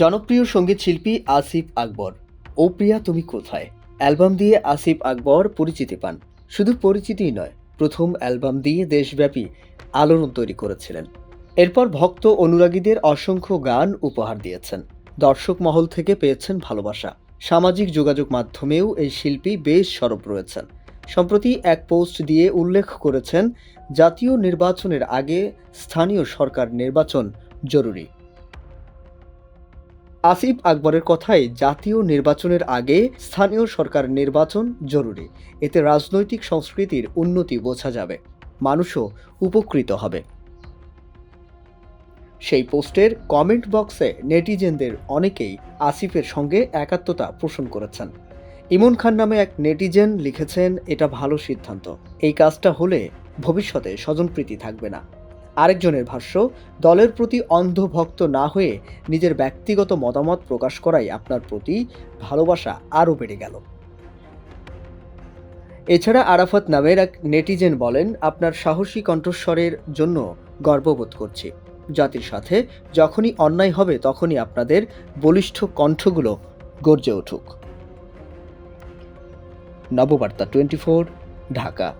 জনপ্রিয় সংগীত শিল্পী আসিফ আকবর। ও প্রিয়া, তুমি কোথায়? অ্যালবাম দিয়ে আসিফ আকবর পরিচিতি পান। শুধু পরিচিতিই নয়, প্রথম অ্যালবাম দিয়ে দেশব্যাপী আলোড়ন তৈরি করেছিলেন। এরপর ভক্ত অনুরাগীদের অসংখ্য গান উপহার দিয়েছেন। দর্শক মহল থেকে পেয়েছেন ভালোবাসা। সামাজিক যোগাযোগ মাধ্যমেও এই শিল্পী বেশ সরব রয়েছেন। সম্প্রতি এক পোস্ট দিয়ে উল্লেখ করেছেন, জাতীয় নির্বাচনের আগে স্থানীয় সরকার নির্বাচন জরুরি। আসিফ আকবরের কথায় জাতীয় নির্বাচনের আগে স্থানীয় সরকার নির্বাচন জরুরি। এতে রাজনৈতিক সংস্কৃতির উন্নতি বোঝা যাবে। মানুষও উপকৃত হবে। সেই পোস্টের কমেন্ট বক্সে নেটিজেনদের অনেকেই আসিফের সঙ্গে একাত্মতা পোষণ করেছেন। ইমন খান নামে এক নেটিজেন লিখেছেন, এটা ভালো সিদ্ধান্ত। এই কাজটা হলে ভবিষ্যতে স্বজনপ্রীতি থাকবে না। আরেকজনের ভাষ্য, দলের প্রতি অন্ধভক্ত না হয়ে নিজের ব্যক্তিগত মতামত প্রকাশ করাই আপনার প্রতি ভালোবাসা আরও বেড়ে গেল। এছাড়া আরাফাত নামের এক নেটিজেন বলেন, আপনার সাহসী কণ্ঠস্বরের জন্য গর্ববোধ করছি। জাতির সাথে যখনই অন্যায় হবে তখনই আপনাদের বলিষ্ঠ কণ্ঠগুলো গর্জে উঠুক। নববার্তা, টোয়েন্টি ফোর, ঢাকা।